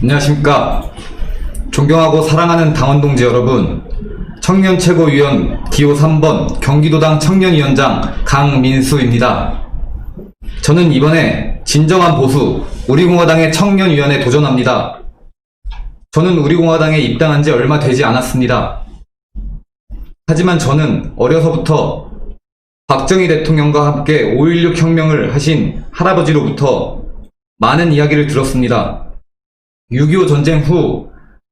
안녕하십니까. 존경하고 사랑하는 당원 동지 여러분. 청년 최고위원 기호 3번 경기도당 청년위원장 강민수입니다. 저는 이번에 진정한 보수 우리공화당의 청년위원회 도전합니다. 저는 우리공화당에 입당한 지 얼마 되지 않았습니다. 하지만 저는 어려서부터 박정희 대통령과 함께 5.16 혁명을 하신 할아버지로부터 많은 이야기를 들었습니다. 6.25 전쟁 후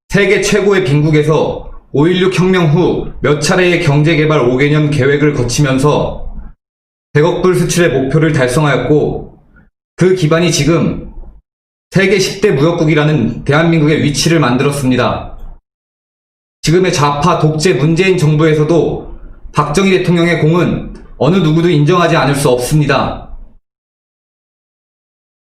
세계 최고의 빈국에서 5.16 혁명 후 몇 차례의 경제개발 5개년 계획을 거치면서 100억 불 수출의 목표를 달성하였고 그 기반이 지금 세계 10대 무역국이라는 대한민국의 위치를 만들었습니다. 지금의 좌파 독재 문재인 정부에서도 박정희 대통령의 공은 어느 누구도 인정하지 않을 수 없습니다.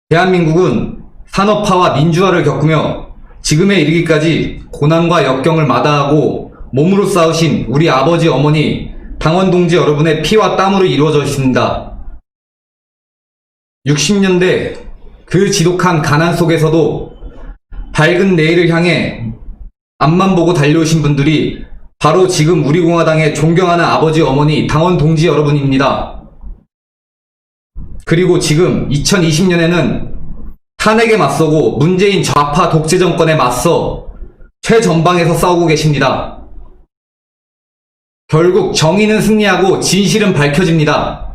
대한민국은 산업화와 민주화를 겪으며 지금에 이르기까지 고난과 역경을 마다하고 몸으로 싸우신 우리 아버지 어머니 당원 동지 여러분의 피와 땀으로 이루어져 있습니다. 60년대 그 지독한 가난 속에서도 밝은 내일을 향해 앞만 보고 달려오신 분들이 바로 지금 우리 공화당의 존경하는 아버지 어머니 당원 동지 여러분입니다. 그리고 지금 2020년에는 탄핵에 맞서고 문재인 좌파 독재 정권에 맞서 최전방에서 싸우고 계십니다. 결국 정의는 승리하고 진실은 밝혀집니다.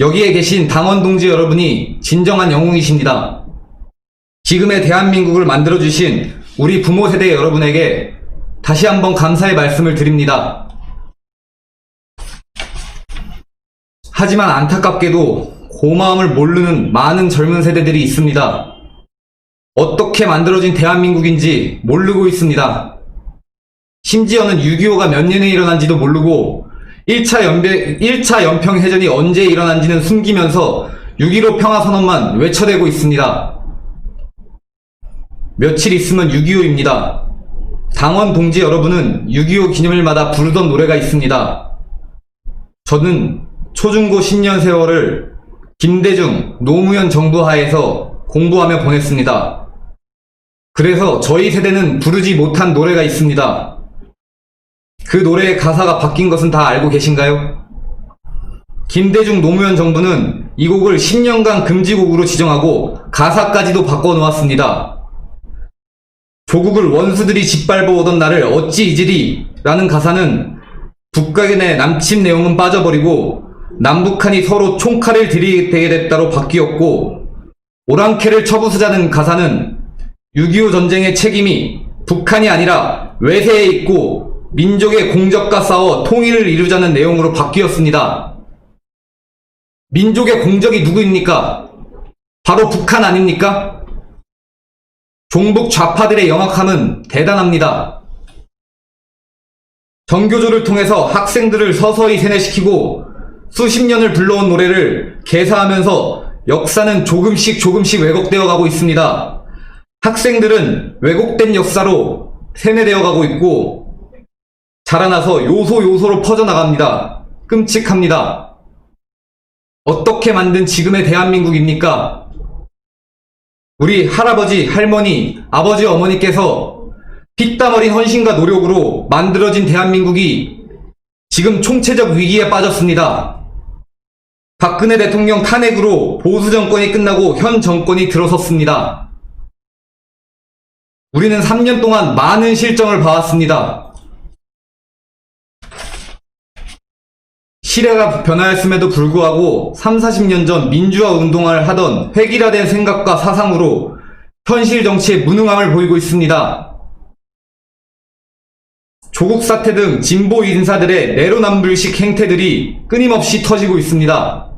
여기에 계신 당원 동지 여러분이 진정한 영웅이십니다. 지금의 대한민국을 만들어주신 우리 부모 세대 여러분에게 다시 한번 감사의 말씀을 드립니다. 하지만 안타깝게도 고마움을 모르는 많은 젊은 세대들이 있습니다. 어떻게 만들어진 대한민국인지 모르고 있습니다. 심지어는 6.25가 몇 년에 일어난지도 모르고 1차 연배, 1차 연평해전이 언제 일어난지는 숨기면서 6.15 평화선언만 외쳐대고 있습니다. 며칠 있으면 6.25입니다. 당원 동지 여러분은 6.25 기념일마다 부르던 노래가 있습니다. 저는 초중고 10년 세월을 김대중, 노무현 정부 하에서 공부하며 보냈습니다. 그래서 저희 세대는 부르지 못한 노래가 있습니다. 그 노래의 가사가 바뀐 것은 다 알고 계신가요? 김대중 노무현 정부는 이 곡을 10년간 금지곡으로 지정하고 가사까지도 바꿔놓았습니다. 조국을 원수들이 짓밟아 오던 나를 어찌 잊으리 라는 가사는 북각의 남친 내용은 빠져버리고 남북한이 서로 총칼을 들이대게 됐다로 바뀌었고 오랑캐를 처부수자는 가사는 6.25 전쟁의 책임이 북한이 아니라 외세에 있고 민족의 공적과 싸워 통일을 이루자는 내용으로 바뀌었습니다. 민족의 공적이 누구입니까? 바로 북한 아닙니까? 종북 좌파들의 영악함은 대단합니다. 정교조를 통해서 학생들을 서서히 세뇌시키고 수십 년을 불러온 노래를 개사하면서 역사는 조금씩 조금씩 왜곡되어 가고 있습니다. 학생들은 왜곡된 역사로 세뇌되어 가고 있고 자라나서 요소 요소로 퍼져나갑니다. 끔찍합니다. 어떻게 만든 지금의 대한민국입니까? 우리 할아버지, 할머니, 아버지, 어머니께서 피땀 어린 헌신과 노력으로 만들어진 대한민국이 지금 총체적 위기에 빠졌습니다. 박근혜 대통령 탄핵으로 보수 정권이 끝나고 현 정권이 들어섰습니다. 우리는 3년 동안 많은 실정을 봐왔습니다. 시대가 변화했음에도 불구하고 3, 40년 전 민주화 운동을 하던 획일화된 생각과 사상으로 현실 정치에 무능함을 보이고 있습니다. 조국 사태 등 진보 인사들의 내로남불식 행태들이 끊임없이 터지고 있습니다.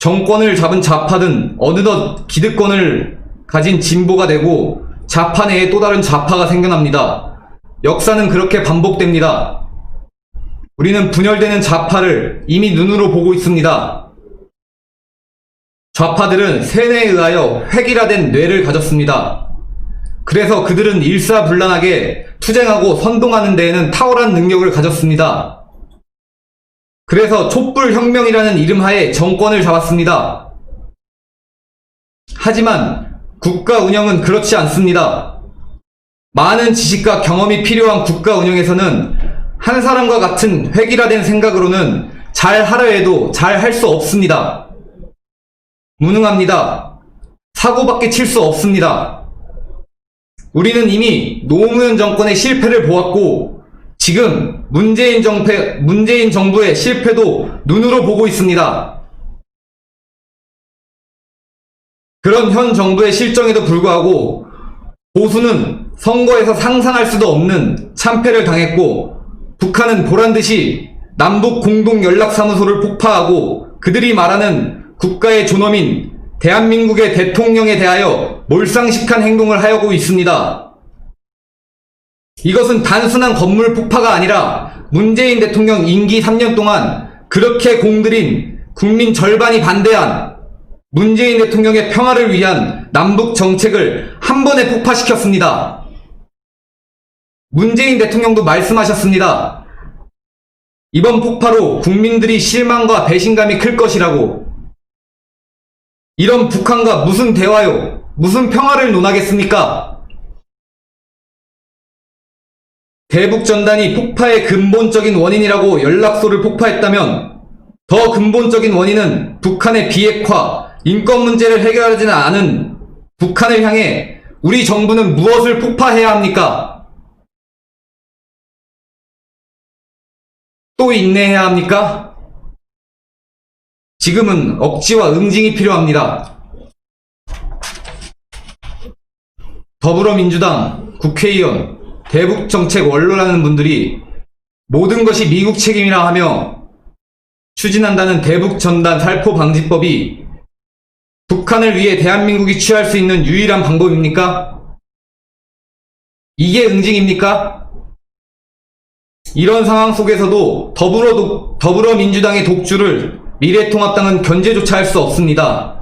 정권을 잡은 좌파든 어느덧 기득권을 가진 진보가 되고 좌파 내에 또 다른 좌파가 생겨납니다. 역사는 그렇게 반복됩니다. 우리는 분열되는 좌파를 이미 눈으로 보고 있습니다. 좌파들은 세뇌에 의하여 획일화된 뇌를 가졌습니다. 그래서 그들은 일사불란하게 투쟁하고 선동하는 데에는 탁월한 능력을 가졌습니다. 그래서 촛불혁명이라는 이름하에 정권을 잡았습니다. 하지만 국가 운영은 그렇지 않습니다. 많은 지식과 경험이 필요한 국가 운영에서는 한 사람과 같은 획일화된 생각으로는 잘 하려 해도 잘 할 수 없습니다. 무능합니다. 사고밖에 칠 수 없습니다. 우리는 이미 노무현 정권의 실패를 보았고 지금 문재인 정패, 문재인 정부의 실패도 눈으로 보고 있습니다. 그런 현 정부의 실정에도 불구하고 보수는 선거에서 상상할 수도 없는 참패를 당했고 북한은 보란 듯이 남북 공동 연락사무소를 폭파하고 그들이 말하는 국가의 존엄인 대한민국의 대통령에 대하여 몰상식한 행동을 하고 있습니다. 이것은 단순한 건물 폭파가 아니라 문재인 대통령 임기 3년 동안 그렇게 공들인 국민 절반이 반대한 문재인 대통령의 평화를 위한 남북 정책을 한 번에 폭파시켰습니다. 문재인 대통령도 말씀하셨습니다. 이번 폭파로 국민들이 실망과 배신감이 클 것이라고. 이런 북한과 무슨 대화요? 무슨 평화를 논하겠습니까? 대북 전단이 폭파의 근본적인 원인이라고 연락소를 폭파했다면 더 근본적인 원인은 북한의 비핵화, 인권 문제를 해결하지는 않은 북한을 향해 우리 정부는 무엇을 폭파해야 합니까? 또 인내해야 합니까? 지금은 억지와 응징이 필요합니다. 더불어민주당 국회의원 대북정책 원로라는 분들이 모든 것이 미국 책임이라 하며 추진한다는 대북전단 살포 방지법이 북한을 위해 대한민국이 취할 수 있는 유일한 방법입니까? 이게 응징입니까? 이런 상황 속에서도 더불어 독- 더불어민주당의 독주를 미래통합당은 견제조차 할 수 없습니다.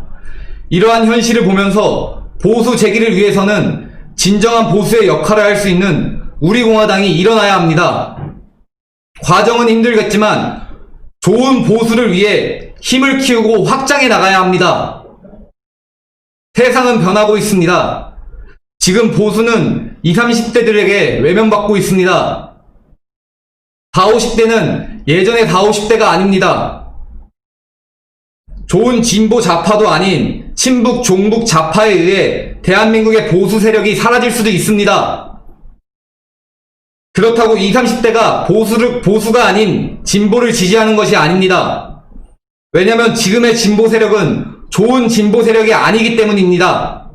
이러한 현실을 보면서 보수 재기를 위해서는 진정한 보수의 역할을 할 수 있는 우리 공화당이 일어나야 합니다. 과정은 힘들겠지만 좋은 보수를 위해 힘을 키우고 확장해 나가야 합니다. 세상은 변하고 있습니다. 지금 보수는 20, 30대들에게 외면받고 있습니다. 40, 50대는 예전의 40, 50대가 아닙니다. 좋은 진보 좌파도 아닌 친북 종북 좌파에 의해 대한민국의 보수 세력이 사라질 수도 있습니다. 그렇다고 20, 30대가 보수를, 보수가 아닌 진보를 지지하는 것이 아닙니다. 왜냐면 지금의 진보 세력은 좋은 진보 세력이 아니기 때문입니다.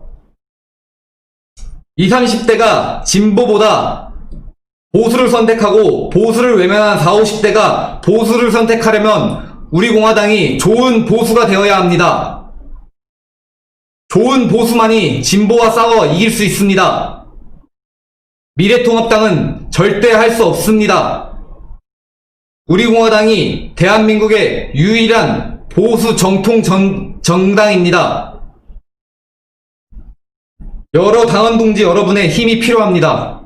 20, 30대가 진보보다 보수를 선택하고 보수를 외면한 40, 50대가 보수를 선택하려면 우리 공화당이 좋은 보수가 되어야 합니다. 좋은 보수만이 진보와 싸워 이길 수 있습니다. 미래통합당은 절대 할 수 없습니다. 우리 공화당이 대한민국의 유일한 보수 정통 정, 정당입니다. 여러 당원 동지 여러분의 힘이 필요합니다.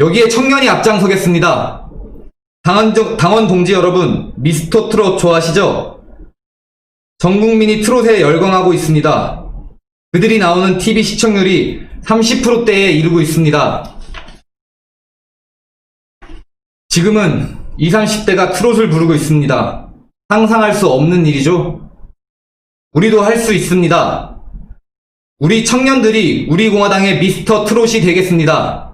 여기에 청년이 앞장서겠습니다. 당원, 정- 당원 동지 여러분, 미스터 트롯 좋아하시죠? 전 국민이 트롯에 열광하고 있습니다. 그들이 나오는 TV 시청률이 30%대에 이르고 있습니다. 지금은 20, 30대가 트롯을 부르고 있습니다. 상상할 수 없는 일이죠? 우리도 할 수 있습니다. 우리 청년들이 우리 공화당의 미스터 트롯이 되겠습니다.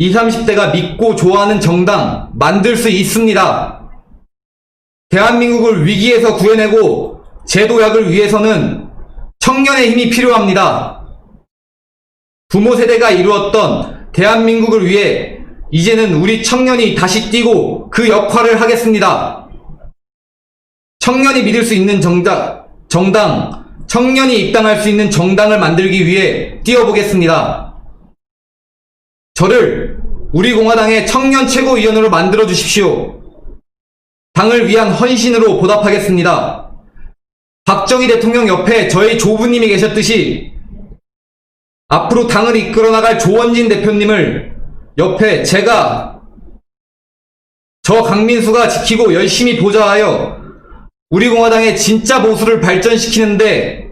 20, 30대가 믿고 좋아하는 정당 만들 수 있습니다. 대한민국을 위기에서 구해내고 제도약을 위해서는 청년의 힘이 필요합니다. 부모 세대가 이루었던 대한민국을 위해 이제는 우리 청년이 다시 뛰고 그 역할을 하겠습니다. 청년이 믿을 수 있는 정당, 정당, 청년이 입당할 수 있는 정당을 만들기 위해 뛰어보겠습니다. 저를 우리 공화당의 청년 최고위원으로 만들어 주십시오. 당을 위한 헌신으로 보답하겠습니다. 박정희 대통령 옆에 저희 조부님이 계셨듯이 앞으로 당을 이끌어 나갈 조원진 대표님을 옆에 제가 저 강민수가 지키고 열심히 보좌하여 우리 공화당의 진짜 보수를 발전시키는데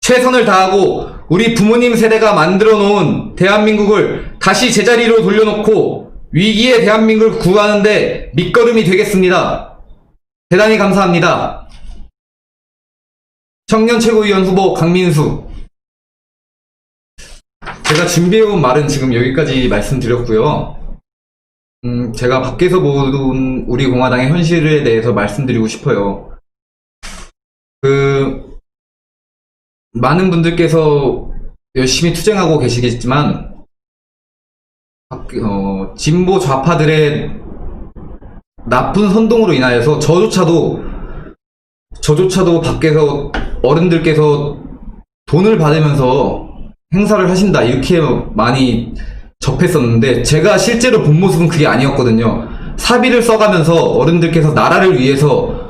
최선을 다하고 우리 부모님 세대가 만들어 놓은 대한민국을 다시 제자리로 돌려놓고 위기의 대한민국을 구하는데 밑거름이 되겠습니다. 대단히 감사합니다. 청년 최고위원 후보 강민수. 제가 준비해온 말은 지금 여기까지 말씀드렸고요. 음, 제가 밖에서 본 우리 공화당의 현실에 대해서 말씀드리고 싶어요. 그, 많은 분들께서 열심히 투쟁하고 계시겠지만, 밖- 어, 진보 좌파들의 나쁜 선동으로 인하여서 저조차도, 저조차도 밖에서 어른들께서 돈을 받으면서 행사를 하신다, 이렇게 많이 접했었는데, 제가 실제로 본 모습은 그게 아니었거든요. 사비를 써가면서 어른들께서 나라를 위해서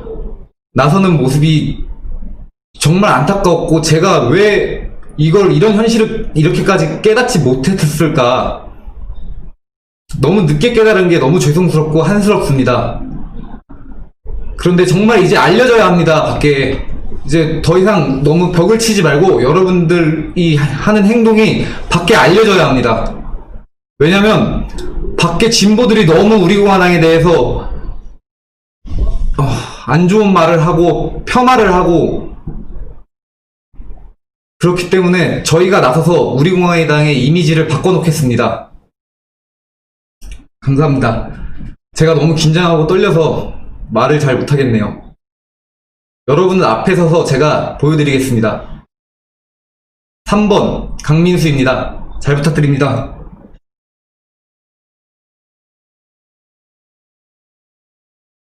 나서는 모습이 정말 안타까웠고 제가 왜 이걸 이런 현실을 이렇게까지 깨닫지 못했을까 너무 늦게 깨달은 게 너무 죄송스럽고 한스럽습니다. 그런데 정말 이제 알려져야 합니다. 밖에 이제 더 이상 너무 벽을 치지 말고 여러분들이 하는 행동이 밖에 알려져야 합니다. 왜냐면 밖에 진보들이 너무 우리 공화당에 대해서 어, 안 좋은 말을 하고 폄하를 하고 그렇기 때문에 저희가 나서서 우리 공화당의 이미지를 바꿔놓겠습니다. 감사합니다. 제가 너무 긴장하고 떨려서 말을 잘 못하겠네요. 여러분들 앞에 서서 제가 보여드리겠습니다. 3번 강민수입니다. 잘 부탁드립니다.